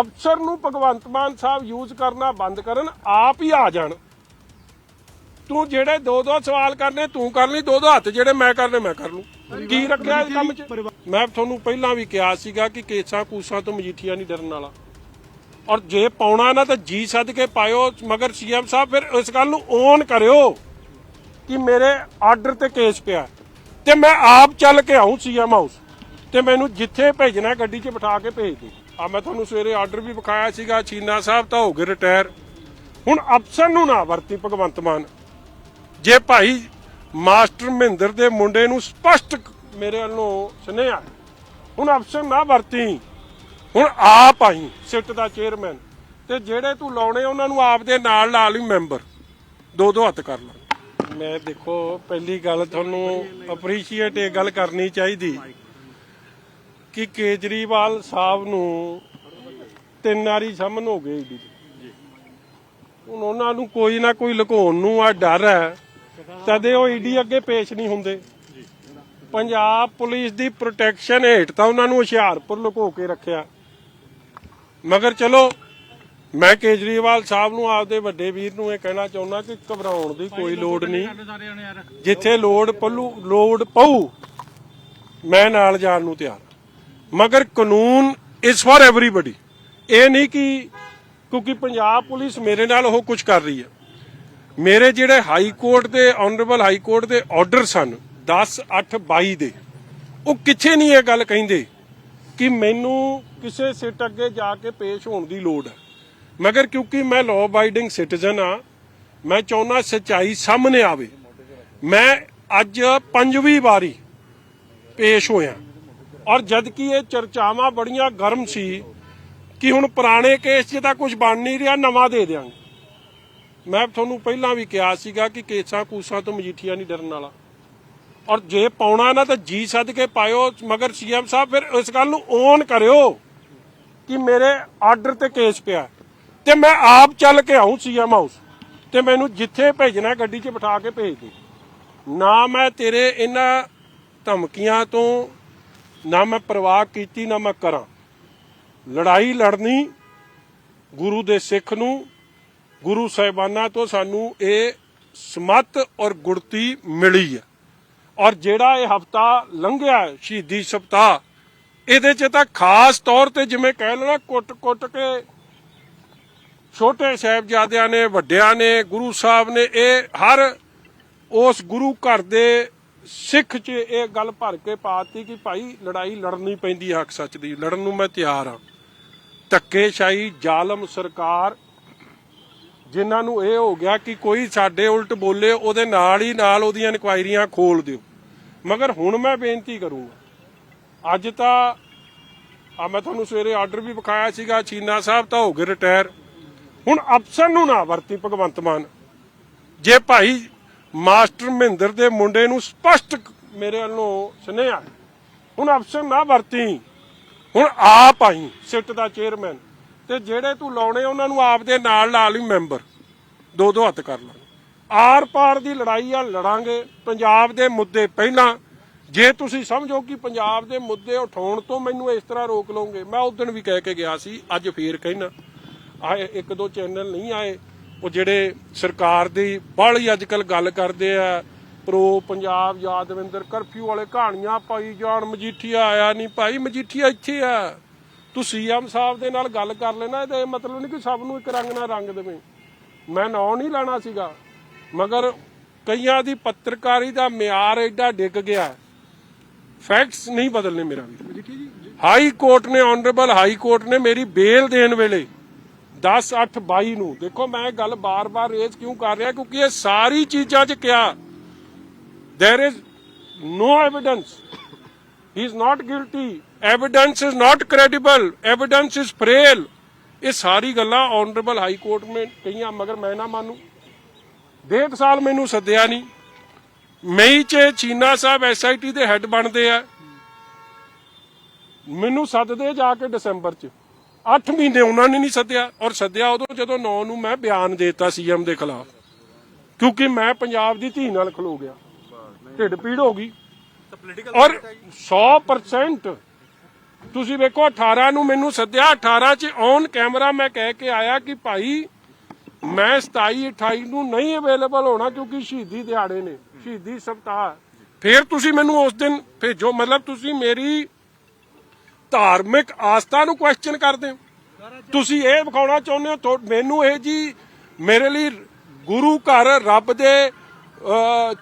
ਅਫਸਰ ਨੂੰ ਭਗਵੰਤ ਮਾਨ ਸਾਹਿਬ ਯੂਜ਼ ਕਰਨਾ ਬੰਦ ਕਰਨ ਆਪ ਹੀ ਆ ਜਾਣ। ਤੂੰ ਜਿਹੜੇ ਦੋ ਦੋ ਸਵਾਲ ਕਰਨੇ ਤੂੰ ਕਰ ਲਈ ਦੋ ਦੋ ਹੱਥ ਜਿਹੜੇ ਮੈਂ ਕਰਨੇ ਮੈਂ ਕਰ ਲੂੰ ਕੀ ਰੱਖਿਆ ਇਸ ਕੰਮ 'ਚ? ਮੈਂ ਤੁਹਾਨੂੰ ਪਹਿਲਾਂ ਵੀ ਕਿਹਾ ਸੀਗਾ ਕਿ ਕੇਸਾਂ ਕੂਸਾਂ ਤੋਂ ਮਜੀਠੀਆ ਨਹੀਂ ਡਰਨ ਵਾਲਾ। ਔਰ ਜੇ ਪਾਉਣਾ ਨਾ ਤਾਂ ਜੀ ਸੱਦ ਕੇ ਪਾਇਓ ਮਗਰ ਸੀਐਮ ਸਾਹਿਬ ਫਿਰ ਇਸ ਗੱਲ ਨੂੰ ਓਨ ਕਰਿਓ ਕਿ ਮੇਰੇ ਆਰਡਰ ਤੇ ਕੇਸ ਪਿਆ ਤੇ ਮੈਂ ਆਪ ਚੱਲ ਕੇ ਆਉਂ ਸੀਐਮ ਹਾਊਸ ਤੇ ਮੈਨੂੰ ਜਿੱਥੇ ਭੇਜਣਾ ਗੱਡੀ 'ਚ ਬਿਠਾ ਕੇ ਭੇਜ ਦੇ। ਆ ਮੈਂ ਤੁਹਾਨੂੰ ਸਵੇਰੇ ਆਰਡਰ ਵੀ ਵਿਖਾਇਆ ਸੀਗਾ, ਚੀਨਾ ਸਾਹਿਬ ਤਾਂ ਹੋ ਗਏ ਰਿਟਾਇਰ ਹੁਣ ਅਫਸਰ ਨੂੰ ਨਾ ਵਰਤੀ ਭਗਵੰਤ ਮਾਨ। ਜੇ ਭਾਈ ਮਾਸਟਰ ਮਹਿੰਦਰ ਦੇ ਮੁੰਡੇ ਨੂੰ ਸਪਸ਼ਟ ਮੇਰੇ ਵੱਲੋਂ ਸੁਨੇਹਾ ਹੁਣ ਅਫਸਰ ਨਾ ਵਰਤੀ। ਹੁਣ ਆਪ ਆਈ, ਸਿੱਟ ਦਾ ਚੇਅਰਮੈਨ ਤੇ ਜਿਹੜੇ ਤੂੰ ਲਾਉਣੇ, ਉਹਨਾਂ ਨੂੰ ਆਪ ਦੇ ਨਾਲ ਲਾ ਲਈ ਮੈਂਬਰ ਦੋ ਦੋ ਹੱਥ ਕਰ ਲਾ। ਮੈਂ ਦੇਖੋ, ਪਹਿਲੀ ਗੱਲ ਤੁਹਾਨੂੰ ਅਪਰੀਸ਼ੀਏਟ ਇਹ ਗੱਲ ਕਰਨੀ ਚਾਹੀਦੀ। ਕਿ ਕੇਜਰੀਵਾਲ ਸਾਹਿਬ ਨੂੰ ਤਿੰਨ ਵਾਰੀ ਸਮਨ ਹੋ ਗਏ ਈਡੀ ਹੁਣ ਉਹਨਾਂ ਨੂੰ ਕੋਈ ਨਾ ਕੋਈ ਲੁਕਾਉਣ ਨੂੰ ਆ ਡਰ ਹੈ। ਤਦੇ ਉਹ ਈਡੀ ਅੱਗੇ ਪੇਸ਼ ਨਹੀਂ ਹੁੰਦੇ। ਪੰਜਾਬ ਪੁਲਿਸ ਦੀ ਪ੍ਰੋਟੈਕਸ਼ਨ ਹੇਠ ਤਾਂ ਉਹਨਾਂ ਨੂੰ ਹੁਸ਼ਿਆਰਪੁਰ ਲੁਕੋ ਕੇ ਰੱਖਿਆ। ਮਗਰ ਚਲੋ ਮੈਂ ਕੇਜਰੀਵਾਲ ਸਾਹਿਬ ਨੂੰ ਆਪਦੇ ਵੱਡੇ ਵੀਰ ਨੂੰ ਇਹ ਕਹਿਣਾ ਚਾਹੁੰਦਾ ਕਿ ਘਬਰਾਉਣ ਦੀ ਕੋਈ ਲੋੜ ਨਹੀਂ। ਜਿੱਥੇ ਲੋੜ ਪੱਲੂ ਲੋੜ ਪਊ ਮੈਂ ਨਾਲ ਜਾਣ ਨੂੰ ਤਿਆਰ। ਮਗਰ ਕਾਨੂੰਨ ਇਸ ਫॉर ਐਵਰੀਬਾਡੀ ਇਹ ਨਹੀਂ ਕਿ ਕਿਉਂਕਿ ਪੰਜਾਬ ਪੁਲਿਸ ਮੇਰੇ ਨਾਲ ਉਹ ਕੁਝ ਕਰ ਰਹੀ ਹੈ। ਮੇਰੇ ਜਿਹੜੇ ਹਾਈ ਕੋਰਟ ਦੇ ਆਨਰੇਬਲ ਹਾਈ ਕੋਰਟ ਦੇ ਆਰਡਰ ਸਨ 10 8 22 ਦੇ, ਉਹ ਕਿੱਥੇ ਨਹੀਂ ਇਹ ਗੱਲ ਕਹਿੰਦੇ ਕਿ ਮੈਨੂੰ ਕਿਸੇ ਸਿੱਟ ਅੱਗੇ ਜਾ ਕੇ ਪੇਸ਼ ਹੋਣ ਦੀ ਲੋੜ ਹੈ। ਮਗਰ ਕਿਉਂਕਿ ਮੈਂ ਲਾਅ ਅਬਾਈਡਿੰਗ ਸਿਟੀਜ਼ਨ ਆ ਮੈਂ ਚਾਹੁੰਦਾ ਸੱਚਾਈ ਸਾਹਮਣੇ ਆਵੇ। ਮੈਂ ਅੱਜ ਪੰਜਵੀਂ ਵਾਰੀ ਪੇਸ਼ ਹੋਇਆ। ਔਰ ਜਦ ਕਿ ਇਹ ਚਰਚਾਵਾਂ ਬੜੀਆਂ ਗਰਮ ਸੀ ਕਿ ਹੁਣ ਪੁਰਾਣੇ ਕੇਸ 'ਚ ਤਾਂ ਕੁਝ ਬਣ ਨਹੀਂ ਰਿਹਾ, ਨਵਾਂ ਦੇ ਦਿਆਂਗੇ। ਮੈਂ ਤੁਹਾਨੂੰ ਪਹਿਲਾਂ ਵੀ ਕਿਹਾ ਸੀਗਾ ਕਿ ਕੇਸਾਂ ਕੂਸਾਂ ਤੋਂ ਮਜੀਠੀਆ ਨਹੀਂ ਡਰਨ ਵਾਲਾ। ਔਰ ਜੇ ਪਾਉਣਾ ਨਾ ਤਾਂ ਜੀ ਸੱਦ ਕੇ ਪਾਇਓ, ਮਗਰ ਸੀਐਮ ਸਾਹਿਬ ਫਿਰ ਇਸ ਗੱਲ ਨੂੰ ਓਨ ਕਰਿਓ ਕਿ ਮੇਰੇ ਆਰਡਰ ਤੇ ਕੇਸ ਪਿਆ ਤੇ ਮੈਂ ਆਪ ਚੱਲ ਕੇ ਆਉਂ ਸੀਐਮ ਹਾਊਸ ਤੇ ਮੈਨੂੰ ਜਿੱਥੇ ਭੇਜਣਾ ਗੱਡੀ 'ਚ ਬਿਠਾ ਕੇ ਭੇਜ ਦੇ। ਨਾ ਮੈਂ ਤੇਰੇ ਇਹਨਾਂ ਧਮਕੀਆਂ ਤੋਂ ਨਾ ਮੈਂ ਪਰਵਾਹ ਕੀਤੀ, ਨਾ ਮੈਂ ਕਰਾਂ। ਲੜਾਈ ਲੜਨੀ ਗੁਰੂ ਦੇ ਸਿੱਖ ਨੂੰ, ਗੁਰੂ ਸਾਹਿਬਾਨਾਂ ਤੋਂ ਸਾਨੂੰ ਇਹ ਸਮਤ ਔਰ ਗੁਰਤੀ ਮਿਲੀ ਹੈ। ਔਰ ਜਿਹੜਾ ਇਹ ਹਫਤਾ ਲੰਘਿਆ ਸ਼ਹੀਦੀ ਸਪਤਾਹ, ਇਹਦੇ 'ਚ ਤਾਂ ਖਾਸ ਤੌਰ ਤੇ ਜਿਵੇਂ ਕਹਿ ਲੈਣਾ ਕੁੱਟ-ਕੁੱਟ ਕੇ ਛੋਟੇ ਸਾਹਿਬਜ਼ਾਦਿਆਂ ਨੇ, ਵੱਡਿਆਂ ਨੇ, ਗੁਰੂ ਸਾਹਿਬ ਨੇ, ਇਹ ਹਰ ਉਸ ਗੁਰੂ ਘਰ ਦੇ ਸਿੱਖ 'ਚ ਇਹ ਗੱਲ ਭਰ ਕੇ ਪਾਤੀ ਕਿ ਭਾਈ ਲੜਾਈ ਲੜਨੀ ਪੈਂਦੀ ਹੱਕ ਸੱਚ ਦੀ। ਲੜਨ ਨੂੰ ਮੈਂ ਤਿਆਰ ਹਾਂ। ਧੱਕੇਸ਼ਾਹੀ, ਜ਼ਾਲਮ ਸਰਕਾਰ, ਜਿਨ੍ਹਾਂ ਨੂੰ ਇਹ ਹੋ ਗਿਆ ਕਿ ਕੋਈ ਸਾਡੇ ਉਲਟ ਬੋਲੇ, ਉਹਦੇ ਨਾਲ ਹੀ ਨਾਲ ਉਹਦੀਆਂ ਇਨਕੁਆਇਰੀਆਂ ਖੋਲ ਦਿਓ। ਮਗਰ ਹੁਣ ਮੈਂ ਬੇਨਤੀ ਕਰੂੰਗਾ, ਅੱਜ ਤਾਂ ਆ ਮੈਂ ਤੁਹਾਨੂੰ ਸਵੇਰੇ ਆਰਡਰ ਵੀ ਵਿਖਾਇਆ ਸੀਗਾ, ਚੀਨਾ ਸਾਹਿਬ ਤਾਂ ਹੋ ਗਏ ਰਿਟਾਇਰ ਹੁਣ ਅਫਸਰ ਨੂੰ ਨਾ ਵਰਤੀ ਭਗਵੰਤ ਮਾਨ। ਜੇ ਭਾਈ ਮਾਸਟਰ ਮਹਿੰਦਰ ਦੇ ਮੁੰਡੇ ਨੂੰ ਸਪਸ਼ਟ ਮੇਰੇ ਵੱਲੋਂ ਸੁਨੇਹਾ। ਹੁਣ ਅਫਸਰ ਨਾ ਵਰਤੀ। ਹੁਣ ਆਪ ਆਈ, ਸਿੱਟ ਦਾ ਚੇਅਰਮੈਨ। ਤੇ ਜਿਹੜੇ ਤੂੰ ਲਾਉਣੇ, ਉਹਨਾਂ ਨੂੰ ਆਪ ਦੇ ਨਾਲ ਲਾ ਲਈ ਮੈਂਬਰ। ਦੋ ਦੋ ਹੱਥ ਕਰ ਲਾ। ਆਰ ਪਾਰ ਦੀ ਲੜਾਈ ਆ, ਲੜਾਂਗੇ। ਪੰਜਾਬ ਦੇ ਮੁੱਦੇ ਪਹਿਲਾਂ। ਜੇ ਤੁਸੀਂ ਸਮਝੋ ਕਿ ਪੰਜਾਬ ਦੇ ਮੁੱਦੇ ਉਠਾਉਣ ਤੋਂ ਮੈਨੂੰ ਇਸ ਤਰ੍ਹਾਂ ਰੋਕ ਲਓਗੇ, ਮੈਂ ਉਸ ਦਿਨ ਵੀ ਕਹਿ ਕੇ ਗਿਆ ਸੀ, ਅੱਜ ਫੇਰ ਕਹਿਣਾ। ਆਏ, ਇੱਕ ਦੋ ਚੈਨਲ ਨਹੀਂ ਆਏ। ਉਹ ਜਿਹੜੇ ਸਰਕਾਰ ਦੀ ਬਾਹਲੀ ਅੱਜ ਕੱਲ ਗੱਲ ਕਰਦੇ ਆ ਪ੍ਰੋ ਪੰਜਾਬ ਯਾਦਵਿੰਦਰ ਕਰਫਿਊ ਵਾਲੇ ਕਹਾਣੀਆਂ ਪਾਈ ਜਾਣ ਮਜੀਠੀਆ ਆਇਆ ਨਹੀਂ ਭਾਈ ਮਜੀਠੀਆ ਇੱਥੇ ਆ। ਤੂੰ ਸੀਐਮ ਸਾਹਿਬ ਦੇ ਨਾਲ ਗੱਲ ਕਰ ਲੈਣਾ ਇਹਦਾ ਇਹ ਮਤਲਬ ਨਹੀਂ ਕਿ ਸਭ ਨੂੰ ਇੱਕ ਰੰਗ ਨਾਲ ਰੰਗ ਦੇਵੇਂ। ਮੈਂ ਨਾਂ ਨਹੀਂ ਲੈਣਾ ਸੀਗਾ ਮਗਰ ਕਈਆਂ ਦੀ ਪੱਤਰਕਾਰੀ ਦਾ ਮਿਆਰ ਐਡਾ ਡਿੱਗ ਗਿਆ। ਫੈਕਟਸ ਨਹੀਂ ਬਦਲਨੇ ਮੇਰਾ ਵੀ ਹਾਈ ਕੋਰਟ ਨੇ ਆਨਰੇਬਲ ਹਾਈ ਕੋਰਟ ਨੇ ਮੇਰੀ ਬੇਲ ਦੇਣ ਵੇਲੇ 10 8 22 ਨੂੰ। ਦੇਖੋ ਮੈਂ ਇਹ ਗੱਲ ਬਾਰ-ਬਾਰ ਰੇਜ਼ ਕਿਉਂ ਕਰ ਰਿਹਾ? ਕਿਉਂਕਿ ਇਹ ਸਾਰੀ ਚੀਜ਼ਾਂ 'ਚ ਕਿਹਾ there is no evidence. He is not guilty. Evidence is not credible. Evidence is frail. ਇਹ ਸਾਰੀ ਗੱਲਾਂ ਆਨਰੇਬਲ ਹਾਈ ਕੋਰਟ ਨੇ ਕਹੀਆਂ, ਮਗਰ ਮੈਂ ਨਾ ਮੰਨੂ। ਡੇਢ ਸਾਲ ਮੈਨੂੰ ਸੱਦਿਆ ਨਹੀਂ। ਮਈ ਚ ਚੀਨਾ ਸਾਹਿਬ ਐਸਆਈਟੀ ਦੇ ਹੈੱਡ ਬਣਦੇ ਆ। ਮੈਨੂੰ ਸੱਦਦੇ ਜਾ ਕੇ ਦਸੰਬਰ ਚ। 8 ਮਹੀਨੇ ਉਹਨਾਂ ਨੇ ਨਹੀਂ ਸੱਦਿਆ ਔਰ ਸੱਦਿਆ ਉਦੋਂ ਜਦੋਂ 9 ਨੂੰ ਮੈਂ ਬਿਆਨ ਦੇਤਾ ਸੀਐਮ ਦੇ ਖਿਲਾਫ। ਕਿਉਂਕਿ ਮੈਂ ਪੰਜਾਬ ਦੀ ਧੀ ਨਾਲ ਖਲੋ ਗਿਆ। ਢਿੱਡ ਪੀੜ ਹੋ ਗਈ। ਔਰ 100% ਤੁਸੀਂ ਵੇਖੋ 18 ਨੂੰ ਮੈਨੂੰ ਸੱਦਿਆ 18 ਚ ਔਨ ਕੈਮਰਾ ਮੈਂ ਕਹਿ ਕੇ ਆਇਆ ਕਿ ਭਾਈ ਮੈਂ 27 28 ਨੂੰ ਨਹੀਂ ਅਵੇਲੇਬਲ ਹੋਣਾ ਕਿਉਂਕਿ ਸ਼ਹੀਦੀ ਦਿਹਾੜੇ ਨੇ, ਸ਼ਹੀਦੀ ਸਪਤਾਹ ਫਿਰ ਤੁਸੀਂ ਮੈਨੂੰ ਉਸ ਦਿਨ ਭੇਜੋ, ਮਤਲਬ ਤੁਸੀਂ ਮੇਰੀ ਧਾਰਮਿਕ ਆਸਥਾ ਨੂੰ ਕੁਐਸਚਨ ਕਰਦੇ ਹੋ। ਤੁਸੀਂ ਇਹ ਵਿਖਾਉਣਾ ਚਾਹੁੰਦੇ ਹੋ ਮੈਨੂੰ ਇਹ ਜੀ ਮੇਰੇ ਲਈ ਗੁਰੂ ਘਰ ਰੱਬ ਦੇ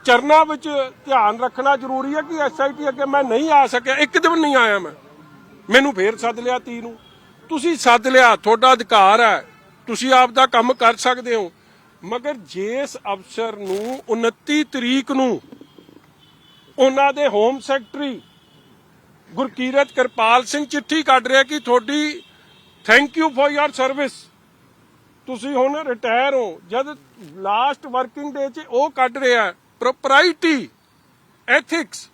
ਚਰਨਾਂ ਵਿੱਚ ਧਿਆਨ ਰੱਖਣਾ ਜ਼ਰੂਰੀ ਹੈ ਕਿ ਐਸਆਈਟੀ ਅੱਗੇ ਮੈਂ ਨਹੀਂ ਆ ਸਕਿਆ। ਇੱਕ ਦਿਨ ਨਹੀਂ ਆਇਆ ਮੈਂ। ਮੈਨੂੰ ਫੇਰ ਸੱਦ ਲਿਆ ਤੀ ਨੂੰ। ਤੁਸੀਂ ਸੱਦ ਲਿਆ, ਤੁਹਾਡਾ ਅਧਿਕਾਰ ਹੈ। ਤੁਸੀਂ ਆਪ ਦਾ ਕੰਮ ਕਰ ਸਕਦੇ ਹੋ। ਮਗਰ ਜਿਸ ਅਫਸਰ ਨੂੰ 29 ਤਰੀਕ ਨੂੰ ਉਹਨਾਂ ਦੇ ਹੋਮ ਸੈਕਟਰੀ ਗੁਰਕੀਰਤ ਕਿਰਪਾਲ ਸਿੰਘ ਚਿੱਠੀ ਕੱਢ ਰਿਹਾ ਕਿ ਤੁਹਾਡੀ thank you for your service ਤੁਸੀਂ ਹੁਣ ਰਿਟਾਇਰ ਹੋ। ਜਦ ਲਾਸਟ ਵਰਕਿੰਗ ਡੇ 'ਚ ਉਹ ਕੱਢ ਰਿਹਾ ਪ੍ਰੋਪਰਾਈਟੀ ਐਥਿਕਸ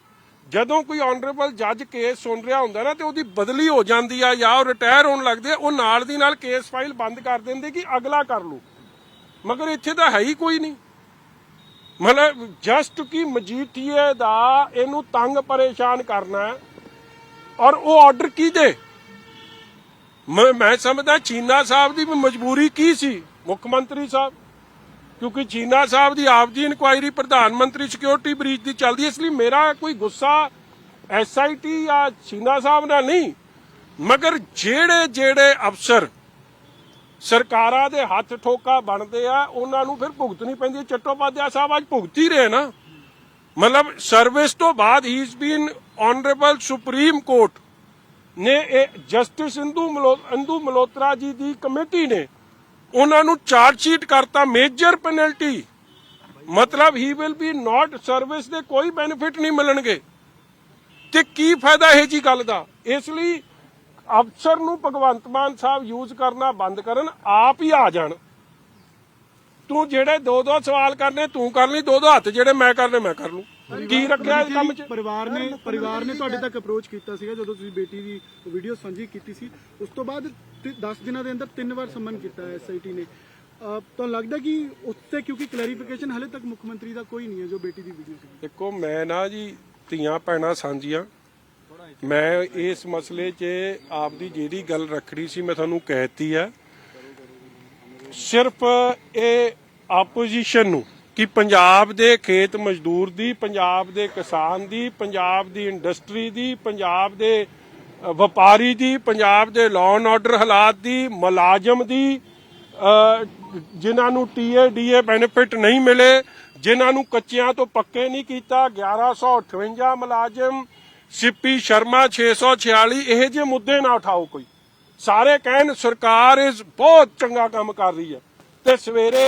ਜਦੋਂ ਕੋਈ ਆਨਰੇਬਲ ਜੱਜ ਕੇਸ ਸੁਣ ਰਿਹਾ ਹੁੰਦਾ ਨਾ ਤੇ ਉਹਦੀ ਬਦਲੀ ਹੋ ਜਾਂਦੀ ਆ ਜਾਂ ਉਹ ਰਿਟਾਇਰ ਹੋਣ ਲੱਗਦੇ ਆ, ਉਹ ਨਾਲ ਦੀ ਨਾਲ ਕੇਸ ਫਾਈਲ ਬੰਦ ਕਰ ਦਿੰਦੇ ਕਿ ਅਗਲਾ ਕਰ ਲੂ। ਮਗਰ ਇੱਥੇ ਤਾਂ ਹੈ ਹੀ ਕੋਈ ਨਹੀਂ। ਮਤਲਬ ਜਸਟ ਕਿ ਮਜੀਠੀਏ ਦਾ ਇਹਨੂੰ ਤੰਗ ਪਰੇਸ਼ਾਨ ਕਰਨਾ ਔਰ ਉਹ ਆਰਡਰ ਕੀ ਦੇ? ਮੈਂ ਮੈਂ ਸਮਝਦਾ ਚੀਨਾ ਸਾਹਿਬ ਦੀ ਮਜਬੂਰੀ ਕੀ ਸੀ, ਮੁੱਖ ਮੰਤਰੀ ਸਾਹਿਬ? ਕਿਉਂਕਿ ਚੀਨਾ ਸਾਹਿਬ ਦੀ ਆਪ ਦੀ ਇਨਕੁਆਇਰੀ ਪ੍ਰਧਾਨ ਮੰਤਰੀ ਸਿਕਿਉਰਿਟੀ ਬ੍ਰੀਚ ਦੀ ਚੱਲਦੀ ਇਸ ਲਈ ਮੇਰਾ ਕੋਈ ਗੁੱਸਾ ਐਸਆਈਟੀ ਜਾਂ ਚੀਨਾ ਸਾਹਿਬ ਨਾਲ ਨਹੀਂ। ਮਗਰ ਜਿਹੜੇ ਜਿਹੜੇ ਅਫਸਰ ਸਰਕਾਰਾਂ ਦੇ ਹੱਥ ਠੋਕਾ ਬਣਦੇ ਆ, ਉਹਨਾਂ ਨੂੰ ਫਿਰ ਭੁਗਤਣੀ ਪੈਂਦੀ ਹੈ। ਚੱਟੋਪਾਧਿਆ ਸਾਹਿਬ ਅੱਜ ਭੁਗਤ ਹੀ ਰਹੇ ਨਾ। ਮਤਲਬ ਸਰਵਿਸ ਤੋਂ ਬਾਅਦ ਹੀ is been honourable supreme court ਨੇ ਇਹ ਜਸਟਿਸ ਇੰਦੂ ਇੰਦੂ ਮਲੋਤਰਾ ਜੀ ਦੀ ਕਮੇਟੀ ਨੇ ਉਹਨਾਂ ਨੂੰ ਚਾਰਜ ਸ਼ੀਟ ਕਰਤਾ ਮੇਜਰ ਪੈਨਲਟੀ ਮਤਲਬ he will be not service ਦੇ ਕੋਈ ਬੈਨੀਫਿਟ ਨਹੀਂ ਮਿਲਣਗੇ। ਤੇ ਕੀ ਫਾਇਦਾ ਇਹ ਜੀ ਗੱਲ ਦਾ? ਇਸ ਲਈ ਅਫਸਰ ਨੂੰ ਭਗਵੰਤ ਮਾਨ ਸਾਹਿਬ ਯੂਜ਼ ਕਰਨਾ ਬੰਦ ਕਰਨ, ਆਪ ਹੀ ਆ ਜਾਣ। ਤੂੰ ਜਿਹੜੇ ਦੋ ਦੋ ਸਵਾਲ ਕਰਨੇ, ਤੂੰ ਕਰ ਲਈ ਦੋ ਦੋ ਹੱਥ ਜਿਹੜੇ ਮੈਂ ਕਰਨੇ, ਮੈਂ ਕਰ ਲੂੰ। ਕੀ ਰੱਖਿਆ ਇਸ ਕੰਮ 'ਚ? ਪਰਿਵਾਰ ਨੇ ਪਰਿਵਾਰ ਨੇ ਤੁਹਾਡੇ ਤੱਕ ਅਪਰੋਚ ਕੀਤਾ ਸੀਗਾ ਜਦੋਂ ਤੁਸੀਂ ਬੇਟੀ ਦੀ ਵੀਡੀਓ ਸਾਂਝੀ ਕੀਤੀ ਸੀ। ਉਸ ਤੋਂ ਬਾਅਦ 10 ਦਿਨਾਂ ਦੇ ਅੰਦਰ ਤਿੰਨ ਵਾਰ ਸੰਮਨ ਕੀਤਾ ਐਸਆਈਟੀ ਨੇ। ਤੁਹਾਨੂੰ ਲੱਗਦਾ ਕਿ ਉਸ ਤੇ ਕਿਉਂਕਿ ਕਲੈਰੀਫਿਕੇਸ਼ਨ ਹਲੇ ਤੱਕ ਮੁੱਖ ਮੰਤਰੀ ਦਾ ਕੋਈ ਨਹੀਂ ਹੈ ਜੋ ਬੇਟੀ ਦੀ ਵੀਡੀਓ ਸੀ। ਦੇਖੋ ਮੈਂ ਨਾ ਜੀ ਧੀਆਂ ਭੈਣਾਂ ਸਾਂਝੀਆਂ। ਮੈਂ ਇਸ ਮਸਲੇ 'ਚ ਆਪਦੀ ਜਿਹੜੀ ਗੱਲ ਰੱਖਣੀ ਸੀ ਮੈਂ ਤੁਹਾਨੂੰ ਕਹਿਤੀ ਆ ਸਿਰਫ ਇਹ ਆਪੋਜੀਸ਼ਨ ਨੂੰ ਕਿ ਪੰਜਾਬ ਦੇ ਖੇਤ ਮਜ਼ਦੂਰ ਦੀ ਪੰਜਾਬ ਦੇ ਕਿਸਾਨ ਦੀ ਪੰਜਾਬ ਦੀ ਇੰਡਸਟਰੀ ਦੀ ਪੰਜਾਬ ਦੇ ਵਪਾਰੀ ਦੀ ਪੰਜਾਬ ਦੇ ਲਾਅ ਐਂਡ ਆਰਡਰ ਹਾਲਾਤ ਦੀ ਮੁਲਾਜ਼ਮ ਦੀ ਅ, ਜਿਨ੍ਹਾਂ ਨੂੰ ਟੀਏ ਡੀਏ ਬੈਨੀਫਿਟ ਨਹੀਂ ਮਿਲੇ ਜਿਨ੍ਹਾਂ ਨੂੰ ਕੱਚਿਆਂ ਤੋਂ ਪੱਕੇ ਨਹੀਂ ਕੀਤਾ 1158 ਮੁਲਾਜ਼ਮ ਸਿੱਪੀ ਸ਼ਰਮਾ 646 ਇਹ ਜਿਹੇ ਮੁੱਦੇ ਨਾ ਉਠਾਓ ਕੋਈ। ਸਾਰੇ ਕਹਿਣ ਸਰਕਾਰ ਇਸ ਬਹੁਤ ਚੰਗਾ ਕੰਮ ਕਰ ਰਹੀ ਹੈ। ਤੇ ਸਵੇਰੇ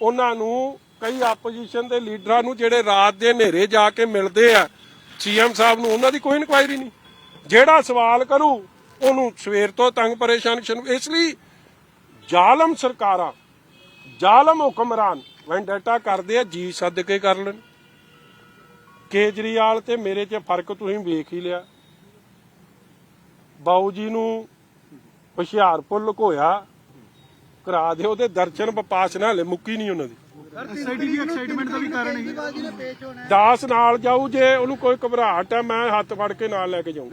ਉਹਨਾਂ ਨੂੰ ਕਈ ਆਪੋਜੀਸ਼ਨ ਦੇ ਲੀਡਰਾਂ ਨੂੰ ਜਿਹੜੇ ਰਾਤ ਦੇ ਹਨੇਰੇ ਜਾ ਕੇ ਮਿਲਦੇ ਆ, ਸੀਐਮ ਸਾਹਿਬ ਨੂੰ ਉਹਨਾਂ ਦੀ ਕੋਈ ਇਨਕੁਆਇਰੀ ਨਹੀਂ। ਜਿਹੜਾ ਸਵਾਲ ਕਰੂ, ਉਹਨੂੰ ਸਵੇਰ ਤੋਂ ਤੰਗ ਪਰੇਸ਼ਾਨ ਇਸ ਲਈ ਜ਼ਾਲਮ ਸਰਕਾਰਾਂ, ਜ਼ਾਲਮ ਹੁਕਮਰਾਨ ਵੈਂਡੇਟਾ ਕਰਦੇ ਆ, ਜੀ ਸੱਦ ਕੇ ਕਰ ਲੈਣ। ਕੇਜਰੀਵਾਲ ਤੇ ਮੇਰੇ 'ਚ ਫ਼ਰਕ ਤੁਸੀਂ ਵੇਖ ਹੀ ਲਿਆ। ਬਾਊ ਜੀ ਨੂੰ ਹੁਸ਼ਿਆਰਪੁਰ ਲੁਕੋਇਆ, ਕਰਾ ਦਿਓ ਤੇ ਦਰਸ਼ਨ ਵਿਪਾਸਨਾ ਹਲੇ ਮੁੱਕੀ ਨਹੀਂ ਉਹਨਾਂ ਦੀ। ਐਸਆਈਟੀ ਦੀ ਐਕਸਾਈਟਮੈਂਟ ਦਾ ਵੀ ਕਾਰਨ ਹੈ। ਦਾਸ ਨਾਲ ਜਾਊ ਜੇ ਉਹਨੂੰ ਕੋਈ ਘਬਰਾਹਟ ਹੈ ਮੈਂ ਹੱਥ ਫੜ ਕੇ ਨਾਲ ਲੈ ਕੇ ਜਾਊਂ